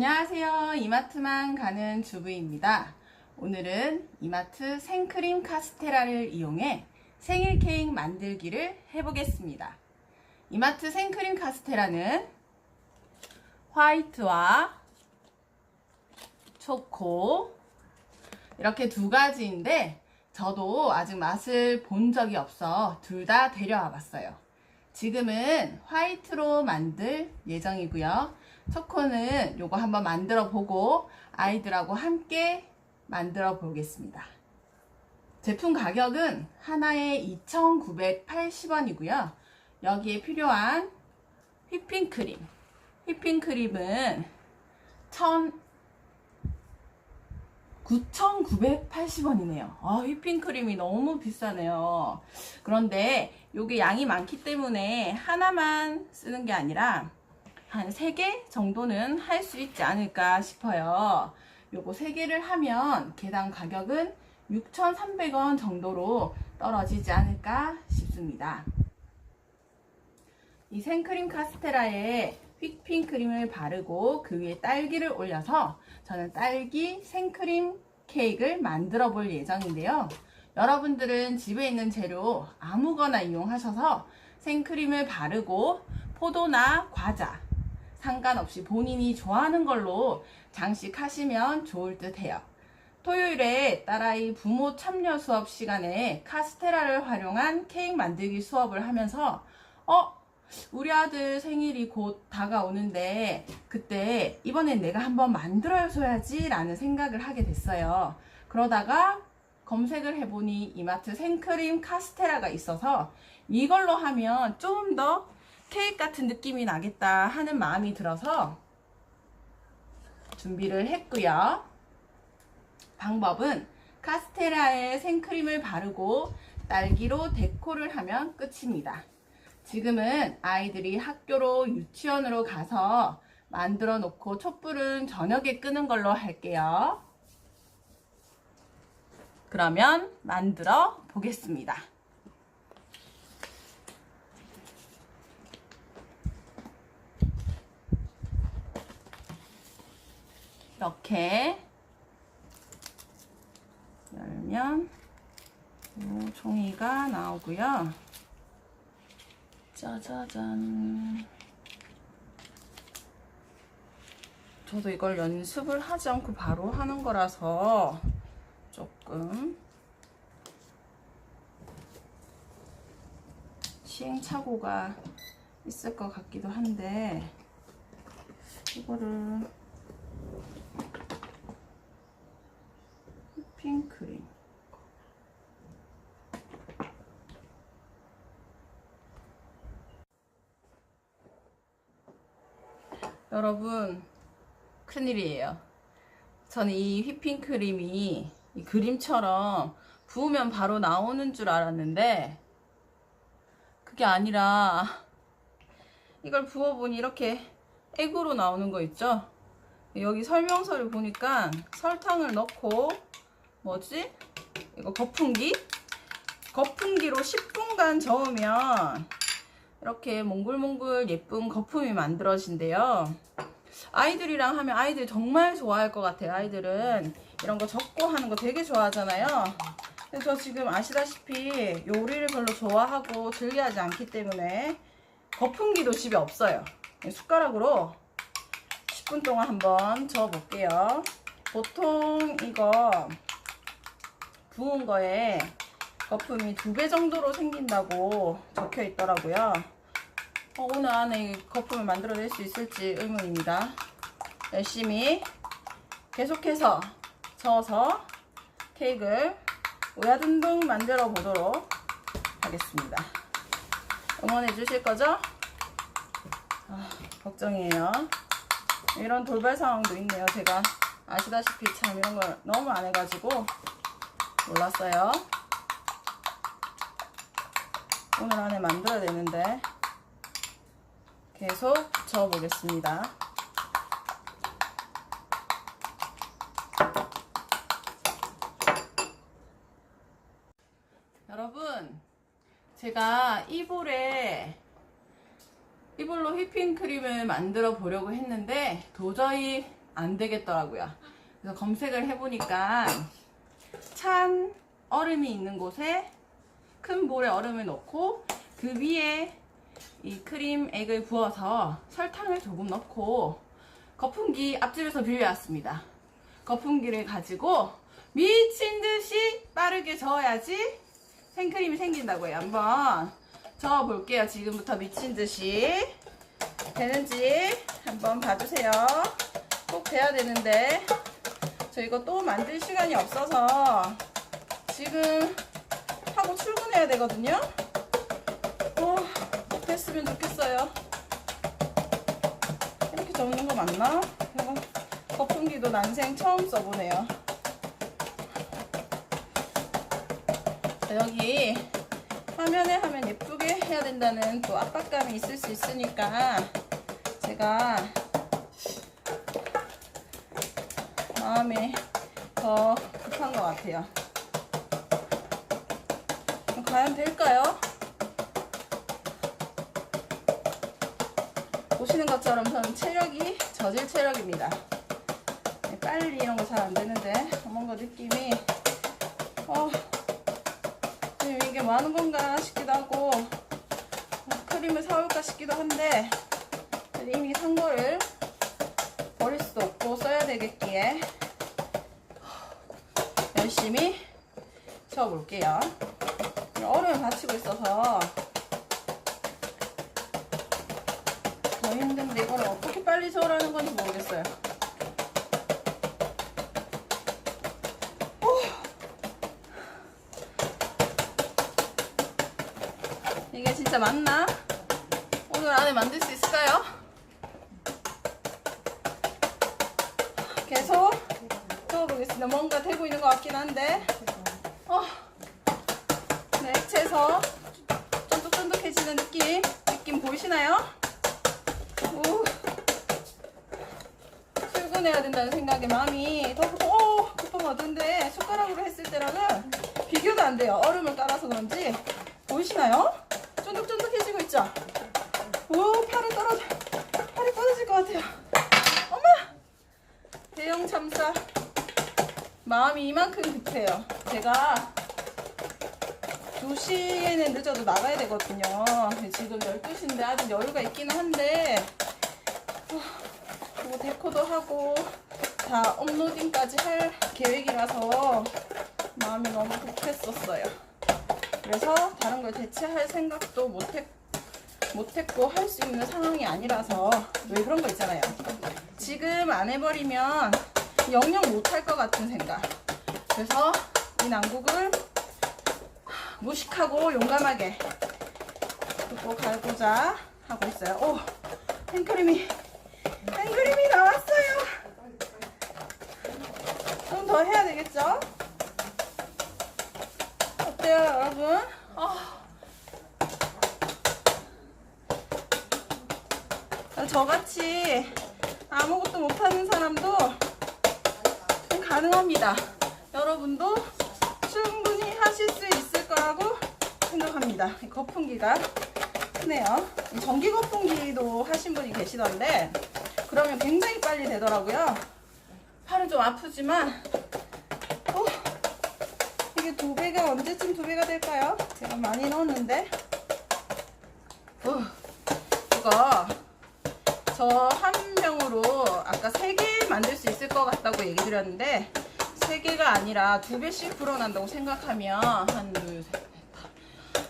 안녕하세요. 이마트만 가는 주부입니다. 오늘은 이마트 생크림 카스테라를 이용해 생일 케이크 만들기를 해보겠습니다. 이마트 생크림 카스테라는 화이트와 초코 이렇게 두 가지인데 저도 아직 맛을 본 적이 없어 둘 다 데려와 봤어요. 지금은 화이트로 만들 예정이고요. 초코는 요거 한번 만들어 보고 아이들하고 함께 만들어 보겠습니다. 제품 가격은 하나에 2,980원이고요. 여기에 필요한 휘핑크림. 휘핑크림은 1 9,980원이네요. 아, 휘핑크림이 너무 비싸네요. 그런데 요게 양이 많기 때문에 하나만 쓰는 게 아니라 한 3개 정도는 할 수 있지 않을까 싶어요. 요거 3개를 하면 개당 가격은 6,300원 정도로 떨어지지 않을까 싶습니다. 이 생크림 카스테라에 휘핑 크림을 바르고 그 위에 딸기를 올려서 저는 딸기 생크림 케이크를 만들어 볼 예정인데요. 여러분들은 집에 있는 재료 아무거나 이용하셔서 생크림을 바르고 포도나 과자 상관없이 본인이 좋아하는 걸로 장식하시면 좋을 듯 해요. 토요일에 딸아이 부모 참여 수업 시간에 카스테라를 활용한 케이크 만들기 수업을 하면서 어? 우리 아들 생일이 곧 다가오는데 그때 이번엔 내가 한번 만들어줘야지 라는 생각을 하게 됐어요. 그러다가 검색을 해보니 이마트 생크림 카스테라가 있어서 이걸로 하면 좀 더 케이크 같은 느낌이 나겠다 하는 마음이 들어서 준비를 했고요. 방법은 카스테라에 생크림을 바르고 딸기로 데코를 하면 끝입니다. 지금은 아이들이 학교로 유치원으로 가서 만들어 놓고 촛불은 저녁에 끄는 걸로 할게요. 그러면 만들어 보겠습니다. 이렇게 열면 요 종이가 나오고요. 짜자잔. 저도 이걸 연습을 하지 않고 바로 하는 거라서 조금 시행착오가 있을 것 같기도 한데 이거를 핑크림 여러분 큰일이에요. 저는 이 휘핑크림이 이 그림처럼 부으면 바로 나오는 줄 알았는데 그게 아니라 이걸 부어보니 이렇게 액으로 나오는 거 있죠? 여기 설명서를 보니까 설탕을 넣고 뭐지? 이거 거품기? 거품기로 10분간 저으면 이렇게 몽글몽글 예쁜 거품이 만들어진대요. 아이들이랑 하면 아이들 정말 좋아할 것 같아요. 아이들은 이런 거 적고 하는 거 되게 좋아하잖아요. 그래서 지금 아시다시피 요리를 별로 좋아하고 즐겨하지 않기 때문에 거품기도 집에 없어요. 숟가락으로 10분 동안 한번 저어볼게요. 보통 이거 부은 거에 거품이 두 배 정도로 생긴다고 적혀 있더라고요. 어, 오늘 안에 거품을 만들어낼 수 있을지 의문입니다. 열심히 계속해서 저어서 케이크를 오야든둥 만들어 보도록 하겠습니다. 응원해 주실 거죠? 아, 걱정이에요. 이런 돌발 상황도 있네요. 제가 아시다시피 참 이런 걸 너무 안 해가지고 몰랐어요. 오늘 안에 만들어야 되는데 계속 저어보겠습니다. 여러분 제가 이 볼에 이볼로 휘핑크림을 만들어 보려고 했는데 도저히 안 되겠더라고요. 그래서 검색을 해보니까 찬 얼음이 있는 곳에 큰 볼에 얼음을 넣고 그 위에 이 크림 액을 부어서 설탕을 조금 넣고 거품기 앞집에서 빌려왔습니다. 거품기를 가지고 미친 듯이 빠르게 저어야지 생크림이 생긴다고요. 한번 저어 볼게요. 지금부터 미친 듯이 되는지 한번 봐주세요. 꼭 돼야 되는데 저 이거 또 만들 시간이 없어서 지금 하고 출근해야 되거든요. 어, 됐으면 좋겠어요. 이렇게 적는 거 맞나? 이거 거품기도 난생 처음 써보네요. 자, 여기 화면에 하면 예쁘게 해야 된다는 또 압박감이 있을 수 있으니까 제가 마음이 더 급한 것 같아요. 과연 될까요? 보시는 것처럼 저는 체력이 저질 체력입니다. 네, 빨리 이런 거 잘 안 되는데 뭔가 느낌이 어 지금 이게 뭐 하는 건가 싶기도 하고 크림을 사올까 싶기도 한데 이미 산 거를 버릴 수도 없고 써야 되겠기에 열심히 쳐볼게요. 얼음을 받치고 있어서 더 힘든데 이걸 어떻게 빨리 저으라는 건지 모르겠어요. 오! 이게 진짜 맞나? 오늘 안에 만들 수 있을까요? 계속 저어보겠습니다. 뭔가 되고 있는 것 같긴 한데. 어. 네, 액체에서 쫀득쫀득해지는 느낌, 느낌 보이시나요? 오. 출근해야 된다는 생각에 마음이 더 오, 같은데 숟가락으로 했을 때랑은 비교도 안 돼요. 얼음을 깔아서 그런지 보이시나요? 쫀득쫀득해지고 있죠? 오, 팔이 떨어져, 팔이 뻗어질 것 같아요. 엄마! 대형 참사. 마음이 이만큼 급해요. 제가 2시에는 늦어도 나가야 되거든요. 지금 12시인데 아직 여유가 있기는 한데, 어, 그리고 데코도 하고, 다 업로딩까지 할 계획이라서 마음이 너무 급했었어요. 그래서 다른 걸 대체할 생각도 못했, 못했고 할 수 있는 상황이 아니라서 왜 그런 거 있잖아요. 지금 안 해버리면 영영 못할 것 같은 생각. 그래서 이 난국을 무식하고 용감하게 고 갈고자 하고 있어요. 오, 생크림이 생크림이 나왔어요. 좀 더 해야 되겠죠? 어때요, 여러분? 아. 저같이 아무것도 못하는 사람도 가능합니다. 여러분도 충분히 하실 수 있을 거라고 생각합니다. 이 거품기가 크네요. 이 전기 거품기도 하신 분이 계시던데 그러면 굉장히 빨리 되더라고요. 팔은 좀 아프지만 어, 이게 두 배가 언제쯤 두 배가 될까요? 제가 많이 넣었는데 어, 이거 저 한 병으로 아까 세개 만들 수 있을 것 같다고 얘기 드렸는데 세 개가 아니라 두 배씩 불어난다고 생각하면 한 둘,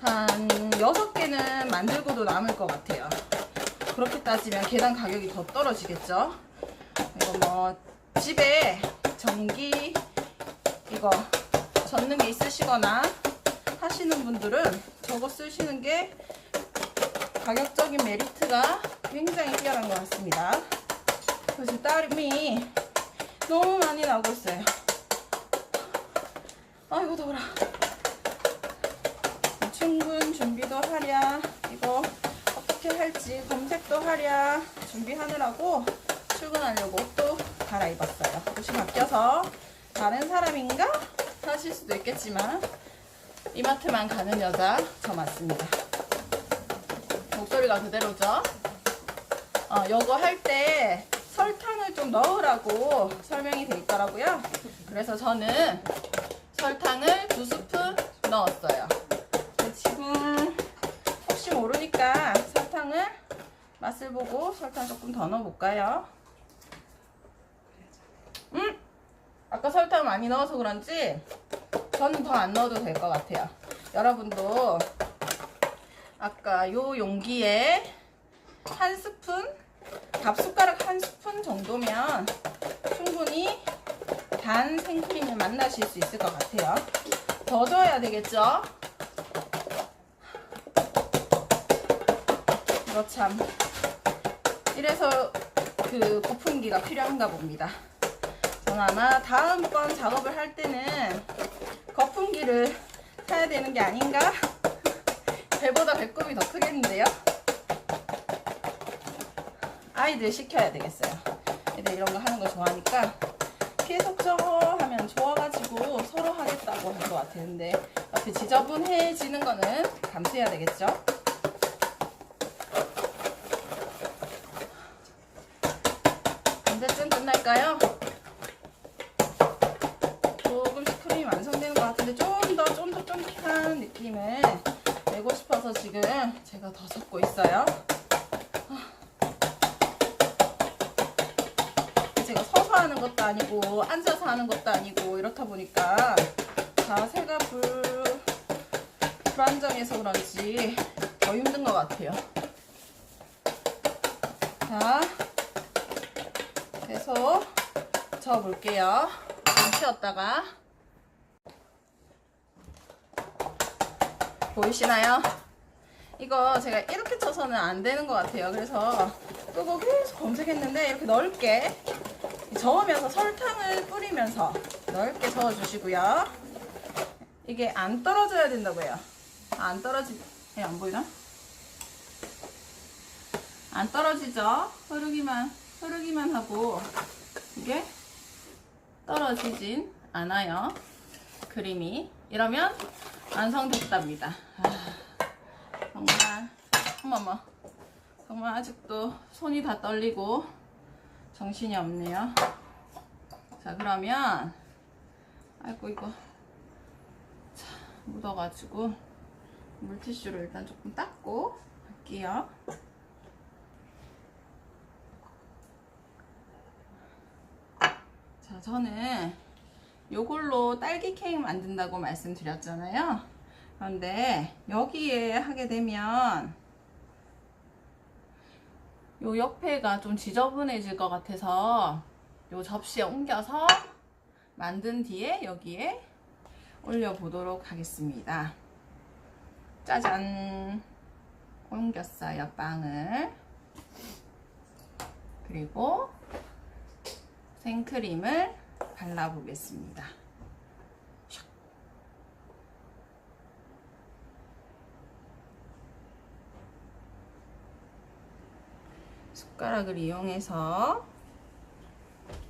한 여섯 개는 만들고도 남을 것 같아요. 그렇게 따지면 계단 가격이 더 떨어지겠죠? 이거 뭐 집에 전기 이거 젓는 게 있으시거나 하시는 분들은 저거 쓰시는 게 가격적인 메리트가 굉장히 뛰어난 것 같습니다. 그래서 딸이 너무 많이 나오고 있어요. 아이고 더워라. 충분 준비도 하랴. 이거 어떻게 할지 검색도 하랴. 준비하느라고 출근하려고 옷도 갈아입었어요. 옷이 바뀌어서 다른 사람인가? 하실 수도 있겠지만 이마트만 가는 여자 저 맞습니다. 목소리가 그대로죠? 어, 요거 할 때 설탕을 좀 넣으라고 설명이 돼 있더라고요. 그래서 저는 설탕을 두 스푼 넣었어요. 지금 혹시 모르니까 설탕을 맛을 보고 설탕 조금 더 넣어볼까요? 음! 아까 설탕 많이 넣어서 그런지 저는 더 안 넣어도 될 것 같아요. 여러분도 아까 요 용기에 한 스푼, 밥숟가락 한 스푼 정도면 충분히 단 생크림을 만나실 수 있을 것 같아요. 더 줘야 되겠죠? 이거 참. 이래서 그 거품기가 필요한가 봅니다. 저는 아마 다음번 작업을 할 때는 거품기를 사야 되는 게 아닌가? 배보다 배꼽이 더 크겠는데요? 아이들 시켜야 되겠어요. 애들 이런 거 하는 거 좋아하니까 계속 저거 하면 좋아가지고 서로 하겠다고 할 것 같았는데 옆에 지저분해지는 거는 감수해야 되겠죠? 언제쯤 끝날까요? 조금씩 크림이 완성되는 것 같은데 좀 더 좀 더 쫀득한 느낌을 내고 싶어서 지금 제가 더 섞고 있어요. 제가 서서 하는 것도 아니고 앉아서 하는 것도 아니고 이렇다 보니까 자세가 불 불안정해서 그런지 더 힘든 것 같아요. 자, 계속 저어볼게요. 좀 쉬었다가 보이시나요? 이거 제가 이렇게 쳐서는 안 되는 것 같아요. 그래서 끄고 계속 검색했는데 이렇게 넓게 저으면서 설탕을 뿌리면서 넓게 저어주시고요. 이게 안 떨어져야 된다고요. 아, 안 떨어지, 예, 안 보이나? 안 떨어지죠? 흐르기만, 흐르기만 하고 이게 떨어지진 않아요. 그림이. 이러면 완성됐답니다. 아, 정말, 어머머. 정말 아직도 손이 다 떨리고 정신이 없네요. 자, 그러면, 아이고, 이거. 자, 묻어가지고 물티슈로 일단 조금 닦고 할게요. 자, 저는 요걸로 딸기 케이크 만든다고 말씀드렸잖아요. 그런데 여기에 하게 되면 요 옆에가 좀 지저분해질 것 같아서 요 접시에 옮겨서 만든 뒤에 여기에 올려보도록 하겠습니다. 짜잔! 옮겼어요, 빵을. 그리고 생크림을 발라보겠습니다. 숟가락을 이용해서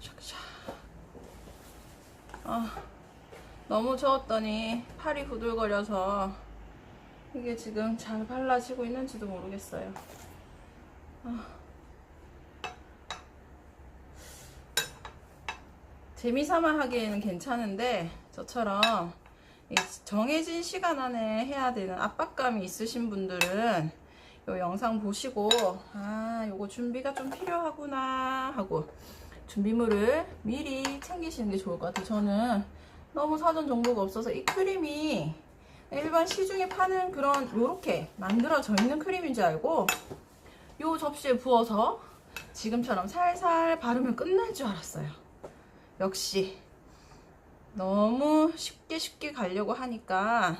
샥샥. 아, 너무 저었더니 팔이 후들거려서 이게 지금 잘 발라지고 있는지도 모르겠어요. 아. 재미삼아 하기에는 괜찮은데 저처럼 이 정해진 시간 안에 해야 되는 압박감이 있으신 분들은 이 영상 보시고 아 요거 준비가 좀 필요하구나 하고 준비물을 미리 챙기시는 게 좋을 것 같아요. 저는 너무 사전 정보가 없어서 이 크림이 일반 시중에 파는 그런 요렇게 만들어져 있는 크림인 줄 알고 요 접시에 부어서 지금처럼 살살 바르면 끝날 줄 알았어요. 역시 너무 쉽게 쉽게 가려고 하니까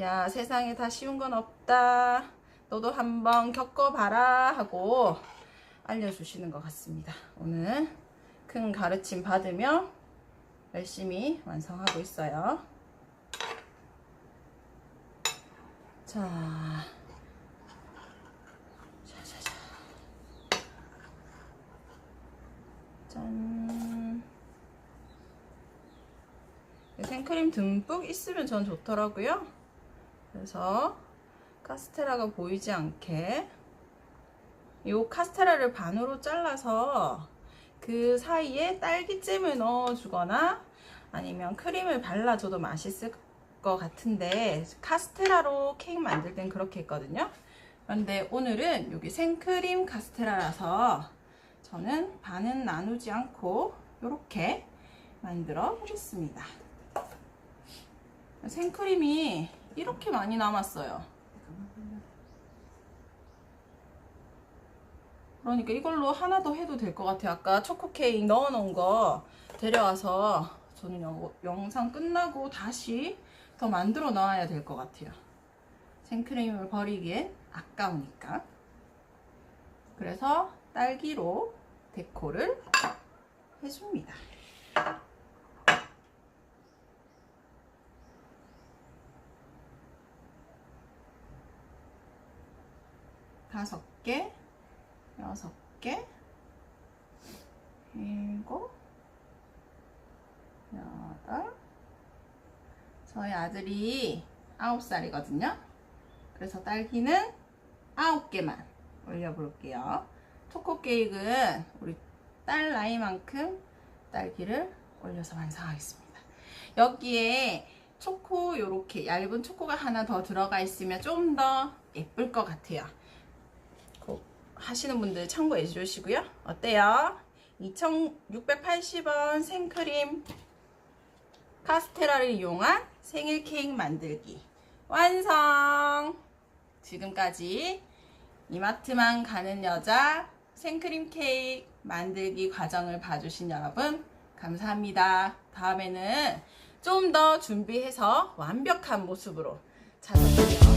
야 세상에 다 쉬운 건 없다 너도 한번 겪어봐라 하고 알려주시는 것 같습니다. 오늘 큰 가르침 받으며 열심히 완성하고 있어요. 자. 자 자 자. 짠. 생크림 듬뿍 있으면 전 좋더라고요. 그래서 카스테라가 보이지 않게 이 카스테라를 반으로 잘라서 그 사이에 딸기잼을 넣어주거나 아니면 크림을 발라줘도 맛있을 것 같은데 카스테라로 케이크 만들 땐 그렇게 했거든요. 그런데 오늘은 여기 생크림 카스테라라서 저는 반은 나누지 않고 이렇게 만들어 보겠습니다. 생크림이 이렇게 많이 남았어요. 그러니까 이걸로 하나 더 해도 될 것 같아요. 아까 초코 케이크 넣어 놓은 거 데려와서 저는 영, 영상 끝나고 다시 더 만들어 놔야 될 것 같아요. 생크림을 버리기엔 아까우니까. 그래서 딸기로 데코를 해줍니다. 다섯 개, 여섯 개, 일곱, 여덟. 저희 아들이 아홉 살이거든요. 그래서 딸기는 아홉 개만 올려볼게요. 초코 케이크는 우리 딸 나이만큼 딸기를 올려서 완성하겠습니다. 여기에 초코 요렇게 얇은 초코가 하나 더 들어가 있으면 좀 더 예쁠 것 같아요. 꼭 하시는 분들 참고해 주시고요. 어때요? 2680원 생크림 카스테라를 이용한 생일 케이크 만들기 완성! 지금까지 이마트만 가는 여자 생크림 케이크 만들기 과정을 봐주신 여러분 감사합니다. 다음에는 좀 더 준비해서 완벽한 모습으로 찾아뵙겠습니다.